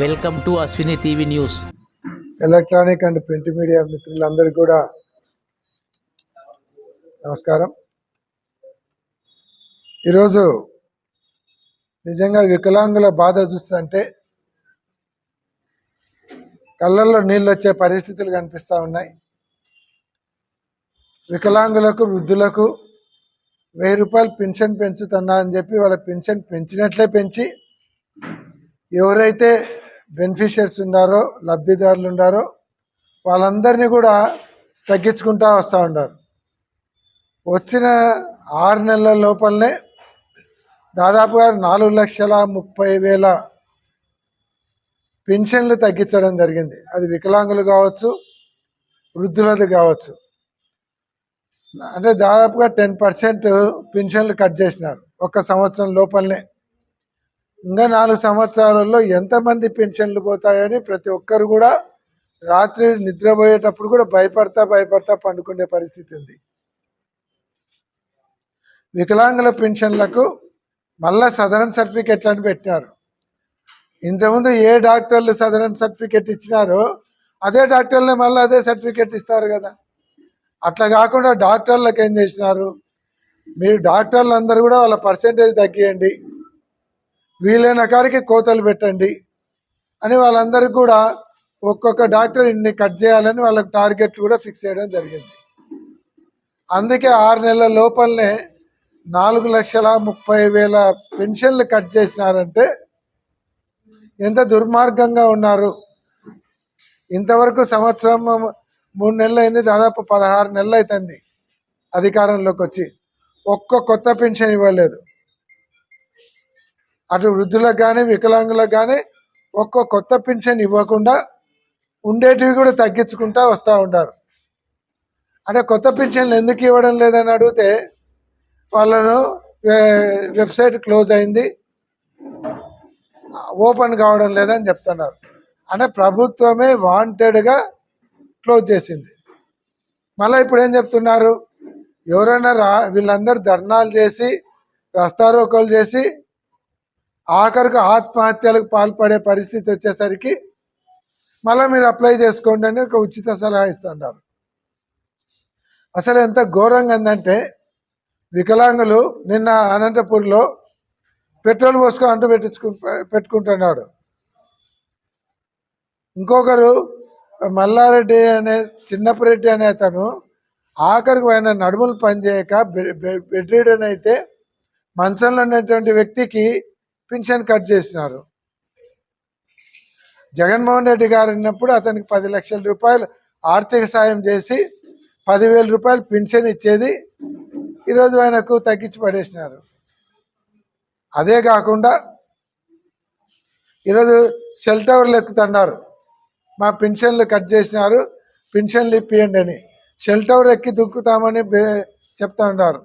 Welcome to Ashwini TV news. Electronic and print media మిత్రులందరికీ కూడా నమస్కారం. ఈరోజు నిజంగా వికలాంగుల బాధ చూస్తుంటే కళ్ళల్లో నీళ్ళు వచ్చే పరిస్థితులు కనిపిస్తూ ఉన్నాయి. వికలాంగులకు వృద్ధులకు వెయ్యి రూపాయలు పెన్షన్ పెంచుతున్నా అని చెప్పి వాళ్ళ పెన్షన్ పెంచినట్లే పెంచి ఎవరైతే బెనిఫిషియర్స్ ఉన్నారో లబ్ధిదారులు ఉన్నారో వాళ్ళందరినీ కూడా తగ్గించుకుంటా వస్తూ ఉన్నారు. వచ్చిన ఆరు నెలల లోపలనే దాదాపుగా నాలుగు లక్షల ముప్పై వేల పెన్షన్లు తగ్గించడం జరిగింది. అది వికలాంగులు కావచ్చు వృద్ధులది కావచ్చు. అంటే దాదాపుగా టెన్ పర్సెంట్ పెన్షన్లు కట్ చేసినారు. ఒక సంవత్సరం లోపలనే. ఇంకా నాలుగు సంవత్సరాలలో ఎంతమంది పెన్షన్లు పోతాయని ప్రతి ఒక్కరు కూడా రాత్రి నిద్రపోయేటప్పుడు కూడా భయపడతా భయపడతా పండుకునే పరిస్థితి ఉంది. వికలాంగుల పెన్షన్లకు మళ్ళా సదరన్ సర్టిఫికెట్లు అని పెట్టినారు. ఇంతకుముందు ఏ డాక్టర్లు సదరన్ సర్టిఫికెట్ ఇచ్చినారో అదే డాక్టర్లే మళ్ళీ అదే సర్టిఫికెట్ ఇస్తారు కదా. అట్లా కాకుండా డాక్టర్లకు ఏం చేసినారు? మీరు డాక్టర్లు అందరూ కూడా వాళ్ళ పర్సంటేజ్ తగ్గియండి. వీలైన కాడికి కోతలు పెట్టండి అని వాళ్ళందరికీ కూడా ఒక్కొక్క డాక్టర్ ఇన్ని కట్ చేయాలని వాళ్ళకి టార్గెట్లు కూడా ఫిక్స్ చేయడం జరిగింది. అందుకే ఆరు నెలల లోపలనే నాలుగు లక్షల ముప్పై వేల పెన్షన్లు కట్ చేసినారంటే ఎంత దుర్మార్గంగా ఉన్నారు. ఇంతవరకు సంవత్సరం మూడు నెలలు అయింది దాదాపు పదహారు నెలలు అవుతుంది అధికారంలోకి వచ్చి. ఒక్క కొత్త పెన్షన్ ఇవ్వలేదు. అటు వృద్ధులకు కానీ వికలాంగులకు కానీ ఒక్కో కొత్త పెన్షన్ ఇవ్వకుండా ఉండేటివి కూడా తగ్గించుకుంటా వస్తూ ఉంటారు అంటే కొత్త పెన్షన్లు ఎందుకు ఇవ్వడం లేదని అడిగితే వాళ్ళను వెబ్సైట్ క్లోజ్ అయింది. ఓపెన్ కావడం లేదని చెప్తున్నారు. అంటే ప్రభుత్వమే వాంటెడ్గా క్లోజ్ చేసింది. మళ్ళీ ఇప్పుడు ఏం చెప్తున్నారు? ఎవరైనా రా వీళ్ళందరూ ధర్నాలు చేసి రస్తారోకలు చేసి ఆఖరికి ఆత్మహత్యలకు పాల్పడే పరిస్థితి వచ్చేసరికి మళ్ళీ మీరు అప్లై చేసుకోండి అని ఒక ఉచిత సలహా ఇస్తున్నారు అసలు ఎంత ఘోరంగా ఉందంటే వికలాంగులు నిన్న అనంతపూర్లో పెట్రోల్ పోసుకొని అంటు పెట్టించుకు పెట్టుకుంటున్నాడు. ఇంకొకరు మల్లారెడ్డి అనే చిన్నపరెడ్డి అనే అతను ఆఖరికి ఆయన నడుములు పనిచేయక బెడ్ రీడన్ అయితే మంచంలో ఉన్నటువంటి వ్యక్తికి పెన్షన్ కట్ చేసినారు. జగన్మోహన్ రెడ్డి గారు ఉన్నప్పుడు అతనికి పది లక్షల రూపాయలు ఆర్థిక సాయం చేసి పదివేల రూపాయలు పెన్షన్ ఇచ్చేది ఈరోజు ఆయనకు తగ్గించి పడేసినారు. అదే కాకుండా ఈరోజు సెల్ టవర్లు ఎక్కుతున్నారు. మా పెన్షన్లు కట్ చేసినారు. పెన్షన్లు ఇప్పియండి అని. షెల్ టవర్ ఎక్కి దుక్కుతామని చెప్తా ఉన్నారు.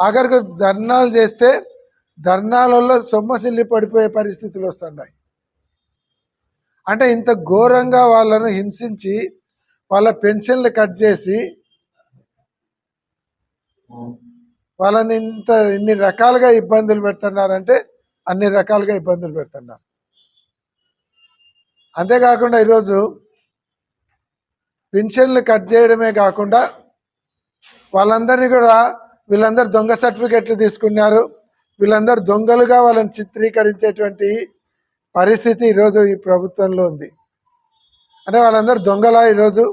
ఆఖరికి ధర్నాలు చేస్తే ధర్నాలలో సొమ్మసిల్లి పడిపోయే పరిస్థితులు వస్తున్నాయి. అంటే ఇంత ఘోరంగా వాళ్ళను హింసించి వాళ్ళ పెన్షన్లు కట్ చేసి వాళ్ళని ఇంత ఇన్ని రకాలుగా ఇబ్బందులు పెడుతున్నారంటే అన్ని రకాలుగా ఇబ్బందులు పెడుతున్నారు. అంతేకాకుండా ఈరోజు పెన్షన్లు కట్ చేయడమే కాకుండా వాళ్ళందరినీ కూడా వీళ్ళందరూ దొంగ సర్టిఫికెట్లు తీసుకున్నారు. వీళ్ళందరూ దొంగలుగా వాళ్ళని చిత్రీకరించేటువంటి పరిస్థితి ఈరోజు ఈ ప్రభుత్వంలో ఉంది. అంటే వాళ్ళందరూ దొంగలా ఈరోజు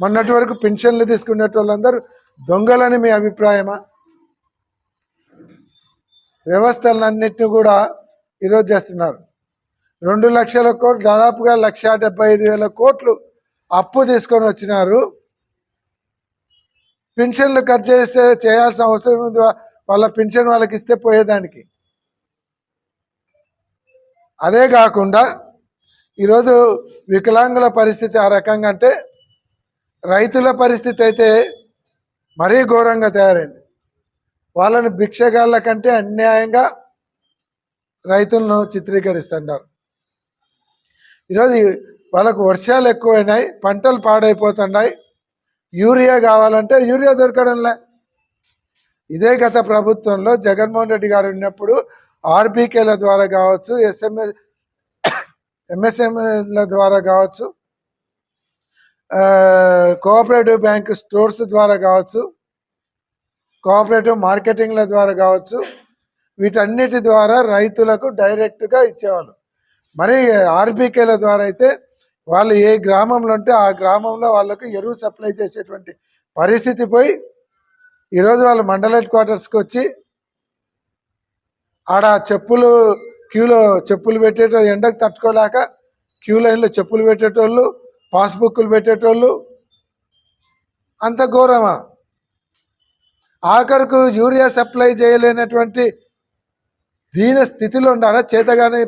మొన్నటి వరకు పెన్షన్లు తీసుకునే వాళ్ళందరూ దొంగలని మీ అభిప్రాయమా? వ్యవస్థలన్నిటిని కూడా ఈరోజు చేస్తున్నారు. రెండు లక్షల కోట్లు దాదాపుగా లక్ష డెబ్బై ఐదు వేల కోట్లు అప్పు తీసుకొని వచ్చినారు. పెన్షన్లు కట్ చేసే చేయాల్సిన అవసరం ఉంది? వాళ్ళ పెన్షన్ వాళ్ళకి ఇస్తే పోయేదానికి. అదే కాకుండా ఈరోజు వికలాంగుల పరిస్థితి ఆ రకంగా అంటే రైతుల పరిస్థితి అయితే మరీ ఘోరంగా తయారైంది. వాళ్ళని భిక్షగాళ్ళ కంటే అన్యాయంగా రైతులను చిత్రీకరిస్తున్నారు. ఈరోజు వాళ్ళకు వర్షాలు ఎక్కువైనాయి పంటలు పాడైపోతున్నాయి యూరియా కావాలంటే యూరియా దొరకడంలే. ఇదే గత ప్రభుత్వంలో జగన్మోహన్ రెడ్డి గారు ఉన్నప్పుడు ఆర్బీకేల ద్వారా కావచ్చు ఎస్ఎంఎస్ ఎంఎస్ఎంల ద్వారా కావచ్చు కోఆపరేటివ్ బ్యాంక్ స్టోర్స్ ద్వారా కావచ్చు కోఆపరేటివ్ మార్కెటింగ్ల ద్వారా కావచ్చు వీటన్నిటి ద్వారా రైతులకు డైరెక్ట్గా ఇచ్చేవాళ్ళు. మరి ఆర్బీకేల ద్వారా అయితే వాళ్ళు ఏ గ్రామంలో ఉంటే ఆ గ్రామంలో వాళ్ళకు ఎరువు సప్లై చేసేటువంటి పరిస్థితి పోయి ఈరోజు వాళ్ళు మండల హెడ్ క్వార్టర్స్కి వచ్చి ఆడ చెప్పులు క్యూలో చెప్పులు పెట్టేటో ఎండకు తట్టుకోలేక క్యూ లైన్లో చెప్పులు పెట్టేటోళ్ళు పాస్బుక్లు పెట్టేటోళ్ళు అంత ఘోరమా? ఆఖరుకు యూరియా సప్లై చేయలేనటువంటి దీన స్థితిలో ఉండారా? చేతగాని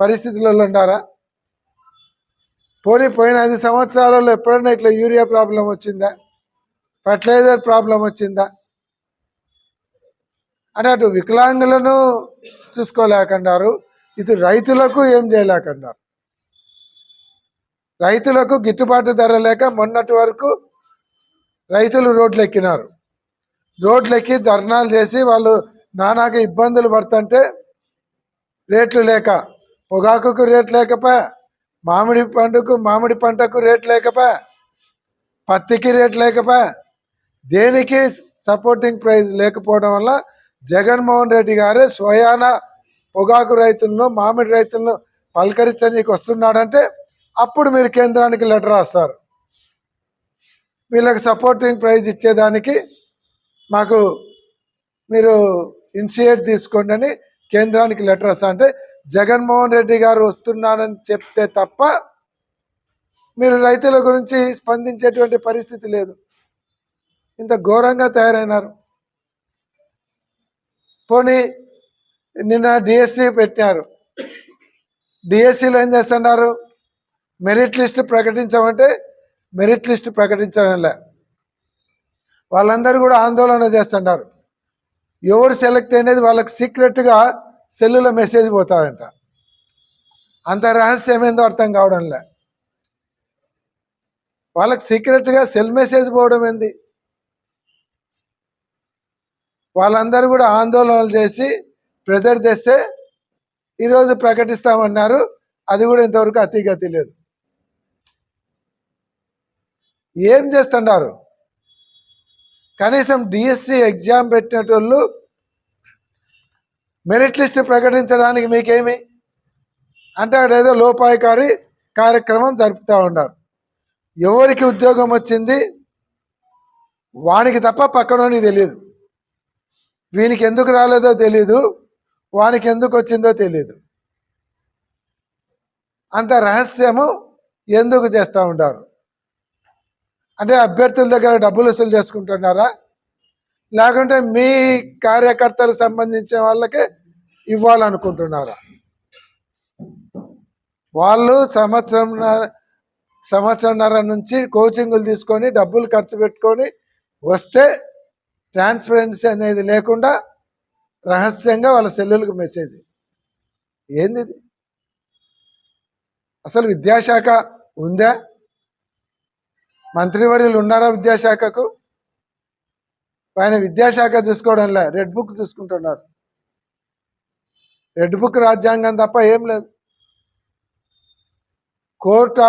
పరిస్థితులలో ఉండారా? పోనీ పోయిన ఐదు సంవత్సరాలలో ఎప్పుడైనా ఇట్లా యూరియా ప్రాబ్లం వచ్చిందా? ఫర్టిలైజర్ ప్రాబ్లం వచ్చిందా? అని అటు వికలాంగులను చూసుకోలేకన్నారు ఇది రైతులకు ఏం చేయలేకన్నారు? రైతులకు గిట్టుబాటు ధర లేక మొన్నటి వరకు రైతులు రోడ్లు ఎక్కినారు రోడ్లు ఎక్కి ధర్నాలు చేసి వాళ్ళు నానాక ఇబ్బందులు పడుతుంటే రేట్లు లేక పొగాకుకు రేట్ లేకపా మామిడి పండుకు మామిడి పంటకు రేట్ లేకపా పత్తికి రేట్ లేకపా దేనికి సపోర్టింగ్ ప్రైజ్ లేకపోవడం వల్ల జగన్మోహన్ రెడ్డి గారే స్వయాన పొగాకు రైతులను మామిడి రైతులను పలకరించడానికి వస్తున్నాడంటే అప్పుడు మీరు కేంద్రానికి లెటర్ రాస్తారు. వీళ్ళకి సపోర్టింగ్ ప్రైజ్ ఇచ్చేదానికి మాకు మీరు ఇనిషియేట్ తీసుకోండి అని కేంద్రానికి లెటర్ రాస్తా అంటే జగన్మోహన్ రెడ్డి గారు వస్తున్నాడని చెప్తే తప్ప మీరు రైతుల గురించి స్పందించేటువంటి పరిస్థితి లేదు. ఇంత ఘోరంగా తయారైనారు. పోనీ నిన్న డిఎస్సి పెట్టారు డిఎస్సిలో ఏం చేస్తున్నారు? మెరిట్ లిస్ట్ ప్రకటించమంటే మెరిట్ లిస్ట్ ప్రకటించడంలే. వాళ్ళందరూ కూడా ఆందోళన చేస్తున్నారు. ఎవరు సెలెక్ట్ అనేది వాళ్ళకి సీక్రెట్గా సెల్లులో మెసేజ్ పోతుందంట. అంత రహస్యం ఏందో అర్థం కావడంలే. వాళ్ళకి సీక్రెట్గా సెల్ మెసేజ్ పోవడం ఏంది? వాళ్ళందరూ కూడా ఆందోళనలు చేసి ప్రెజర్ తెస్తే ఈరోజు ప్రకటిస్తామన్నారు. అది కూడా ఇంతవరకు అతిగతి లేదు ఏం చేస్తున్నారు? కనీసం డిఎస్సి ఎగ్జామ్ పెట్టినటోళ్ళు మెరిట్ లిస్ట్ ప్రకటించడానికి మీకేమి? అంటే అక్కడేదో లోపాయకారి కార్యక్రమం జరుపుతూ ఉన్నారు. ఎవరికి ఉద్యోగం వచ్చింది? వానికి తప్ప పక్కనోనికి తెలియదు. వీనికి ఎందుకు రాలేదో తెలియదు వానికి ఎందుకు వచ్చిందో తెలియదు అంత రహస్యము ఎందుకు చేస్తూ ఉంటారు అంటే అభ్యర్థుల దగ్గర డబ్బులు వసూలు చేసుకుంటున్నారా? లేకుంటే మీ కార్యకర్తలకు సంబంధించిన వాళ్ళకి ఇవ్వాలనుకుంటున్నారా? వాళ్ళు సంవత్సరం సంవత్సరంన్నర నుంచి కోచింగులు తీసుకొని డబ్బులు ఖర్చు పెట్టుకొని వస్తే ట్రాన్స్పరెన్సీ అనేది లేకుండా రహస్యంగా వాళ్ళ సెల్లులకు మెసేజ్ ఏంది ఇది అసలు విద్యాశాఖ ఉందా? మంత్రివర్యులు ఉన్నారా విద్యాశాఖకు? ఆయన విద్యాశాఖ చూసుకోవడంలా రెడ్ బుక్ చూసుకుంటున్నారు. రెడ్ బుక్ రాజ్యాంగం తప్ప ఏం లేదు. కోర్టు